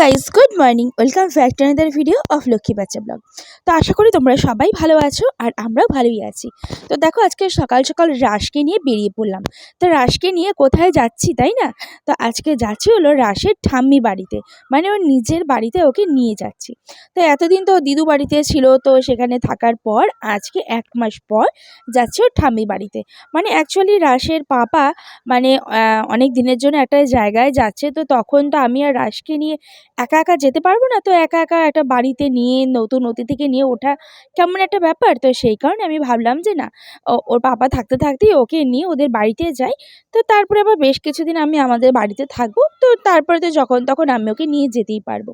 Guys good morning welcome back to another video of Lakshmi Baccha vlog তো আশা করি তোমরা সবাই ভালো আছো আর আমরাও ভালোই আছি। তো দেখো আজকে সকাল সকাল রাশকে নিয়ে বেরিয়ে পড়লাম। তো রাশকে নিয়ে কোথায় যাচ্ছি, তাই না? তো আজকে যাচ্ছি হলো রাশের ঠাম্মি বাড়িতে মানে ওর নিজের বাড়িতে ওকে নিয়ে যাচ্ছি। তো এতদিন তো দিদু বাড়িতে ছিল, তো সেখানে থাকার পর আজকে এক মাস পর যাচ্ছি ওর ঠাম্মি বাড়িতে। মানে অ্যাকচুয়ালি রাশের পাপা মানে অনেক দিনের জন্য একটা জায়গায় যাচ্ছে, তো তখন তো আমি আর রাশকে নিয়ে একা একা যেতে পারব না? তো একা একা একটা বাড়িতে নিয়ে, নতুন অতিথিকে নিয়ে ওঠা কেমন একটা ব্যাপার? তো সেই কারণে আমি ভাবলাম যে না ওর বাবা থাকতে থাকতেই ওকে নিয়ে ওদের বাড়িতে যাই। তো তারপরে আবার বেশ কিছুদিন আমি আমাদের বাড়িতে থাকব। তো তারপরে তো যখন তখন আমি ওকে নিয়ে যেতেই পারব।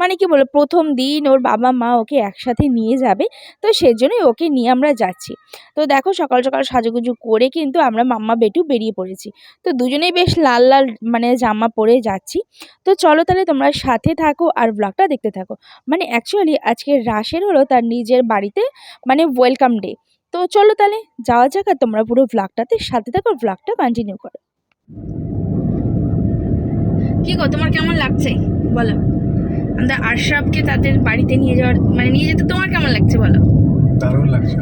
মানে কি বলো প্রথম দিন ওর বাবা, মা ওকে একসাথে নিয়ে যাবে। তো সেজন্যই ওকে নিয়ে আমরা যাচ্ছি। তো দেখো সকাল সকাল সাজুগুজু করে কিন্তু আমরা মাম্মা বেটু বেরিয়ে পড়েছি। তো দুজনেই বেশ লাল লাল মানে জামা পরে যাচ্ছি। তো চলো তাহলে তোমরা সাথে থাকো আর ব্লগটা দেখতে থাকো। মানে অ্যাকচুয়ালি আজকে রাশের হলো তার নিজের বাড়িতে মানে ওয়েলকাম ডে তো চলো তাহলে যাওয়া যাক আর তোমরা পুরো ব্লগটাতে সাথে থাকো ব্লগটা কন্টিনিউ করো। কি গো তোমার কেমন লাগছে? বলো। আমাদের আশরাফকে তাদের বাড়িতে নিয়ে যাওয়ার মানে নিয়ে যেতে তোমার কেমন লাগছে বলো? দারুণ লাগছে।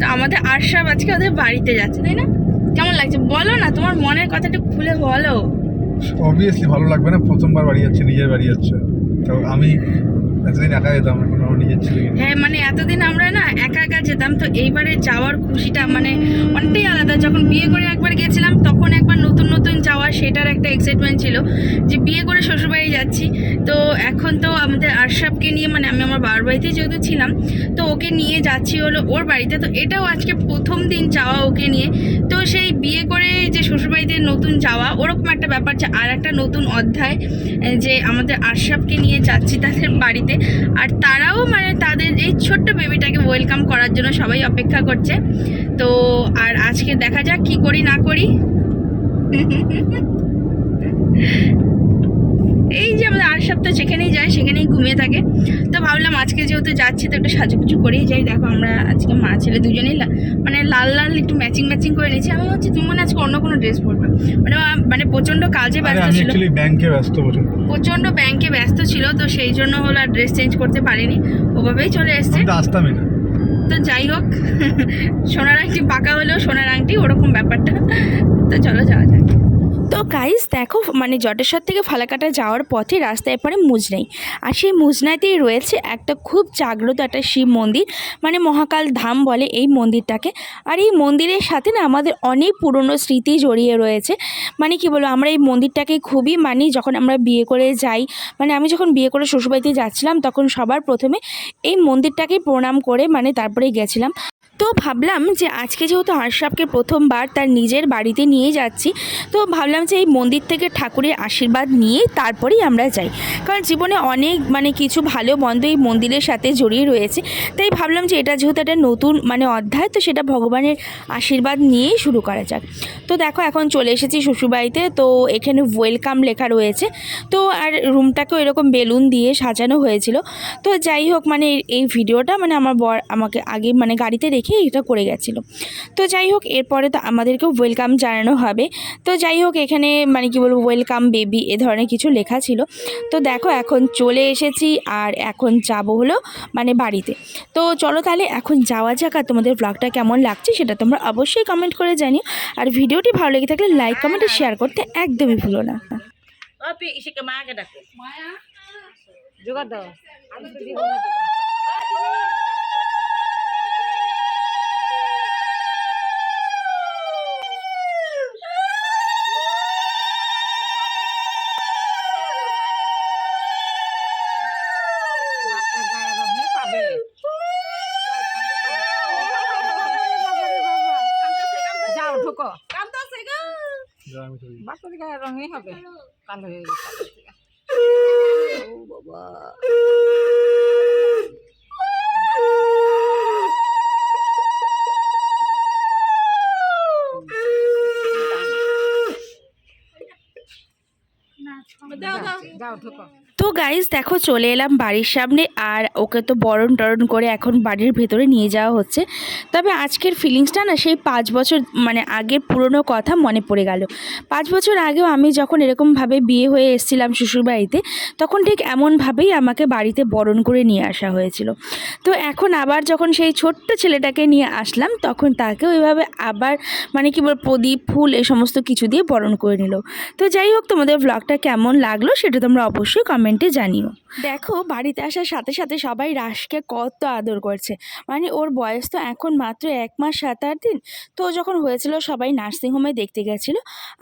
তো আমাদের আশরাফ আজকে ওদের বাড়িতে যাচ্ছে তাই না? কেমন লাগছে? বলো না তোমার মনের কথাটা খুলে বলো। অবভিয়াসলি ভালো লাগবে না, প্রথমবার বাড়ি যাচ্ছে, নিজের বাড়ি যাচ্ছে। তো আমি এতদিন একা যেতাম। হ্যাঁ মানে এতদিন আমরা না একা একা যেতাম, তো এইবারে যাওয়ার খুশিটা মানে অনেকটাই আলাদা। যখন বিয়ে করে একবার গেছিলাম, তখন একবার নতুন নতুন যাওয়া, সেটার একটা এক্সাইটমেন্ট ছিল যে বিয়ে করে শ্বশুরবাড়ি যাচ্ছি। তো এখন তো আমাদের আশরাফকে নিয়ে মানে আমি আমার বাবার বাড়িতে যেহেতু ছিলাম, তো ওকে নিয়ে যাচ্ছি হলো ওর বাড়িতে। তো এটাও আজকে প্রথম দিন যাওয়া ওকে নিয়ে। তো সেই বিয়ে করে যে শ্বশুরবাড়িতে নতুন যাওয়া, ওরকম একটা ব্যাপার যে আর একটা নতুন অধ্যায়, যে আমাদের আশরাফকে নিয়ে যাচ্ছি তাদের বাড়িতে। আর তারাও মানে তাদের এই ছোট্ট বেবিটাকে ওয়েলকাম করার জন্য সবাই অপেক্ষা করছে। তো আর আজকে দেখা যাক কি করি, না করি। এই যে আমাদের আর সপ্তাহ যেখানেই যায়, সেখানেই ঘুমিয়ে থাকে। তো ভাবলাম আজকে যেহেতু যাচ্ছি, তো একটু সাজুগুজু করেই যাই। দেখো আমরা আজকে মা, ছেলে দুজনেই মানে লাল লাল একটু ম্যাচিং ম্যাচিং করে নিয়েছি। আমি ভাবছি তুমি মনে আজকে অন্য কোনো ড্রেস পরবে। মানে মানে প্রচণ্ড কাজে ব্যস্ত ছিল। ব্যাংকে ব্যস্ত প্রচণ্ড ব্যাংকে ব্যস্ত ছিল তো সেই জন্য হলো আর ড্রেস চেঞ্জ করতে পারিনি। ওভাবেই চলে এসছে। আসতামই না। তো যাই হোক সোনার আংটি পাকা হলেও সোনার আংটি ওরকম ব্যাপারটা। তো চলো যাওয়া যাক। তো গাইস দেখো মানে জটেশ্বর থেকে ফালাকাটা যাওয়ার পথে রাস্তায় পরে মুজনাই। আর সেই মুজনাইতেই রয়েছে একটা খুব জাগ্রত একটা শিব মন্দির মানে মহাকাল ধাম বলে এই মন্দিরটাকে। আর এই মন্দিরের সাথে না আমাদের অনেক পুরনো স্মৃতি জড়িয়ে রয়েছে। মানে কি বলব, আমরা এই মন্দিরটাকে খুবই মানি যখন আমরা বিয়ে করে যাই। মানে আমি যখন বিয়ে করে শ্বশুরবাড়িতে যাচ্ছিলাম, তখন সবার প্রথমে এই মন্দিরটাকে প্রণাম করে মানে তারপরে গেছিলাম। তো ভাবলাম যে আজকে যেহেতু আশরাফকে প্রথমবার তার নিজের বাড়িতে নিয়ে যাচ্ছি, তো ভাবলাম যে এই মন্দির থেকে ঠাকুরের আশীর্বাদ নিয়ে তারপরেই আমরা যাই। কারণ জীবনে অনেক মানে কিছু ভালো বন্ধ এই মন্দিরের সাথে জড়িয়ে রয়েছে। তাই ভাবলাম যে এটা যেহেতু একটা নতুন মানে অধ্যায়, তো সেটা ভগবানের আশীর্বাদ নিয়েই শুরু করা যাক। তো দেখো এখন চলে এসেছি শ্বশুরবাড়িতে, তো এখানে ওয়েলকাম লেখা রয়েছে। তো আর রুমটাকেও এরকম বেলুন দিয়ে সাজানো হয়েছিল। তো যাই হোক মানে এই ভিডিওটা মানে আমার বর আমাকে আগে মানে গাড়িতে রেখে এটা করে গেছিল। তো যাই হোক এরপরে তো আমাদেরকেও ওয়েলকাম জানানো হবে। তো যাই হোক এখানে মানে কি বলব ওয়েলকাম বেবি এ ধরনের কিছু লেখা ছিল। তো দেখো এখন চলে এসেছি আর এখন যাব হলো মানে বাড়িতে। তো চলো তাহলে এখন যাওয়া যাক আর তোমাদের ব্লগটা কেমন লাগছে সেটা তোমরা অবশ্যই কমেন্ট করে জানিও। আর ভিডিওটি ভালো লেগে থাকলে লাইক কমেন্ট আর শেয়ার করতে একদমই ভুলো না। মায়া? জোগাড় দাও আমি তো দিব যাও ঢুকো যা আমি গায়ে রঙই হবে। কালো হয়ে গেছে। বাবা দাও দাও যাও ঢোকো তো গাইজ দেখো, চলে এলাম বাড়ির সামনে, আর ওকে তো বরণ টরণ করে এখন বাড়ির ভেতরে নিয়ে যাওয়া হচ্ছে। তবে আজকের ফিলিংসটা না, সেই পাঁচ বছর মানে আগের পুরনো কথা মনে পড়ে গেল। পাঁচ বছর আগেও আমি যখন এরকমভাবে বিয়ে হয়ে এসেছিলাম শ্বশুরবাড়িতে, তখন ঠিক এমনভাবেই আমাকে বাড়িতে বরণ করে নিয়ে আসা হয়েছিল। তো এখন আবার যখন সেই ছোট্ট ছেলেটাকে নিয়ে আসলাম, তখন তাকেও এভাবে আবার মানে কি বল প্রদীপ, ফুল, এই সমস্ত কিছু দিয়ে বরণ করে নিল। তো যাই হোক, তোমাদের ব্লগটা কেমন লাগল সেটা তোমরা অবশ্যই কমেন্টে জানিও। দেখো, বাড়িতে আসার সাথে সাথে সবাই রাশকে কত আদর করছে। মানে ওর বয়স তো এখন মাত্র এক মাস সাত আট দিন। তো যখন হয়েছিল সবাই নার্সিংহোমে দেখতে গেছিল।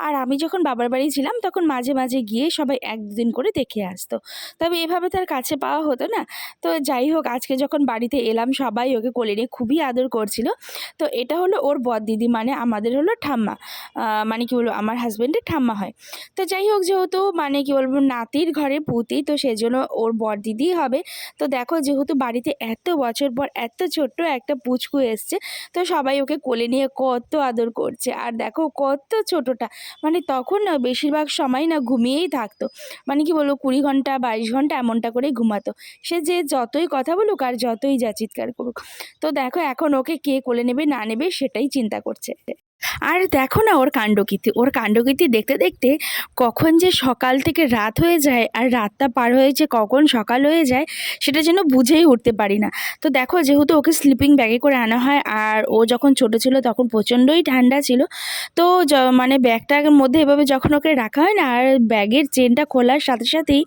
আর আমি যখন বাবার বাড়ি ছিলাম, তখন মাঝে মাঝে গিয়ে সবাই একদিন করে দেখে আসতো। তবে এভাবে তার কাছে পাওয়া হতো না। তো যাই হোক, আজকে যখন বাড়িতে এলাম, সবাই ওকে কোলে নিয়ে খুবই আদর করছিল। তো এটা হলো ওর বদ দিদি মানে আমাদের হলো ঠাম্মা। মানে কি বলব, আমার হাজব্যান্ডের ঠাম্মা হয়। তো যাই হোক, যেহেতু মানে কি বলব, নাতির ঘরে পুতি, তো সেজন্য ওর বর দিদিই হবে। তো দেখো যেহেতু বাড়িতে এত বছর পর এত ছোট্ট একটা পুচকু এসছে, তো সবাই ওকে কোলে নিয়ে কত আদর করছে। আর দেখো কত ছোটোটা মানে তখন না বেশিরভাগ সময় না ঘুমিয়েই থাকতো। মানে কি বলব, কুড়ি ঘণ্টা, বাইশ ঘণ্টা এমনটা করেই ঘুমাতো। সে যে যতই কথা বলুক আর যতই যা চিৎকার করুক। তো দেখো এখন ওকে কে কোলে নেবে না নেবে সেটাই চিন্তা করছে। আর দেখো না ওর কাণ্ডকীর্তি ওর কাণ্ডকীর্তি দেখতে দেখতে কখন যে সকাল থেকে রাত হয়ে যায় আর রাতটা পার হয়ে যে কখন সকাল হয়ে যায় সেটা যেন বুঝেই উঠতে পারি না। তো দেখো যেহেতু ওকে স্লিপিং ব্যাগে করে আনা হয় আর ও যখন ছোট ছিল তখন প্রচণ্ডই ঠান্ডা ছিল, তো মানে ব্যাগটার মধ্যে এভাবে যখন ওকে রাখা হয় না আর ব্যাগের চেনটা খোলার সাথে সাথেই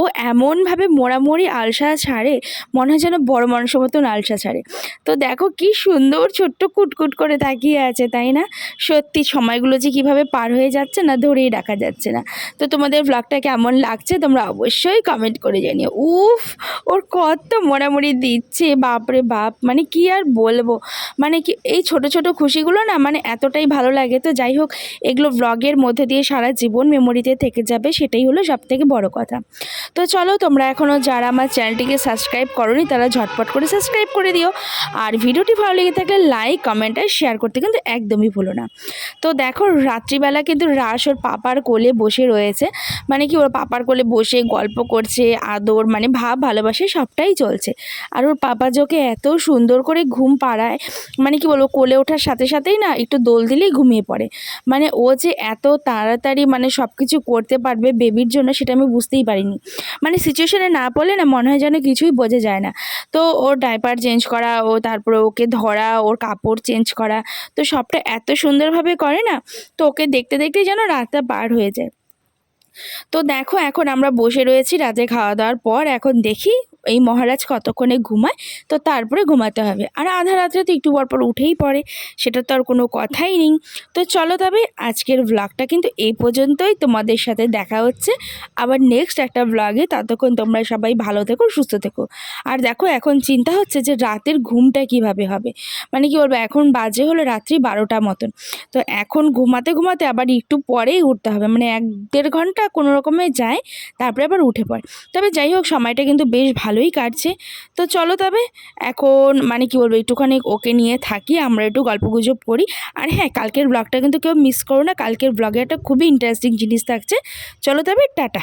ও এমনভাবে মোড়ামুড়ি আলসা ছাড়ে, মনে হয় যেন বড় মানুষের মতন আলসা ছাড়ে। তো দেখো কি সুন্দর ছোট্ট কুটকুট করে তাকিয়ে আছে, তাই না? সত্যি সময়গুলো যে কীভাবে পার হয়ে যাচ্ছে না ধরেই রাখা যাচ্ছে না। তো তোমাদের ব্লগটা কেমন লাগছে তোমরা অবশ্যই কমেন্ট করে জানিও। উফ, ওর কত মোড়ামুড়ি দিচ্ছে, বাপরে বাপ মানে কি আর বলব? মানে কি, এই ছোট ছোট খুশিগুলো না মানে এতটাই ভালো লাগে। তো যাই হোক, এগুলো ব্লগের মধ্যে দিয়ে সারা জীবন মেমোরিতে থেকে যাবে, সেটাই হলো সব থেকে বড় কথা। তো চলো, তোমরা এখনও যারা আমার চ্যানেলটিকে সাবস্ক্রাইব করোনি, তারা ঝটপট করে সাবস্ক্রাইব করে দিও। আর ভিডিওটি ভালো লেগে থাকলে লাইক কমেন্ট আর শেয়ার করতে কিন্তু একদমই না। তো দেখো, রাত্রিবেলা কিন্তু রাস ওর পাপার কোলে বসে রয়েছে। মানে কি, ওর পাপার কোলে বসে গল্প করছে, আদর মানে ভাব, ভালোবাসে সবটাই চলছে। আর ওর পাপা যোকে এত সুন্দর করে ঘুম পাড়ায় মানে কি বলব, কোলে ওঠার সাথে সাথেই না একটু দোল দিলেই ঘুমিয়ে পড়ে। মানে ও যে এত তাড়াতাড়ি মানে সব কিছু করতে পারবে বেবির জন্য, সেটা আমি বুঝতেই পারিনি। মানে সিচুয়েশনে না পড়লে না মনে হয় যেন কিছুই বোঝা যায় না। তো ওর ডাইপার চেঞ্জ করা, ও তারপরে ওকে ধরা, ওর কাপড় চেঞ্জ করা, তো সবটা এত সুন্দরভাবে করে না, তো ওকে দেখতে দেখতে যেন রাতটা পার হয়ে যায়। তো দেখো, এখন আমরা বসে রয়েছি রাতে খাওয়া দাওয়ার পর, এখন দেখি এই মহারাজ কতক্ষণে ঘুমায়, তো তারপরে ঘুমাতে হবে। আর আধা রাত্রে তো একটু পর পর উঠেই পড়ে, সেটা তো আর কোনো কথাই নেই। তো চলো তবে আজকের ব্লগটা কিন্তু এই পর্যন্তই। তোমাদের সাথে দেখা হচ্ছে আবার নেক্সট একটা ব্লগে ততক্ষণ তোমরা সবাই ভালো থেকো, সুস্থ থেকো। আর দেখো, এখন চিন্তা হচ্ছে যে রাতের ঘুমটা কীভাবে হবে। মানে কি বলব, এখন বাজে হলো রাত্রি বারোটা মতন। তো এখন ঘুমাতে ঘুমাতে আবার একটু পরেই উঠতে হবে। মানে এক দেড় ঘণ্টা কোনো রকমে যায়, তারপরে আবার উঠে পড়ে। তবে যাই হোক, সময়টা কিন্তু বেশ ভালোই কাটছে। তো চলো তবে, এখন মানে কি বলব, একটুখানি ওকে নিয়ে থাকি, আমরা একটু গল্প গুজব করি। আর হ্যাঁ কালকের ব্লগটা কিন্তু কেউ মিস করো না, কালকের ব্লগে একটা খুবই ইন্টারেস্টিং জিনিস থাকছে। চলো তবে, টাটা।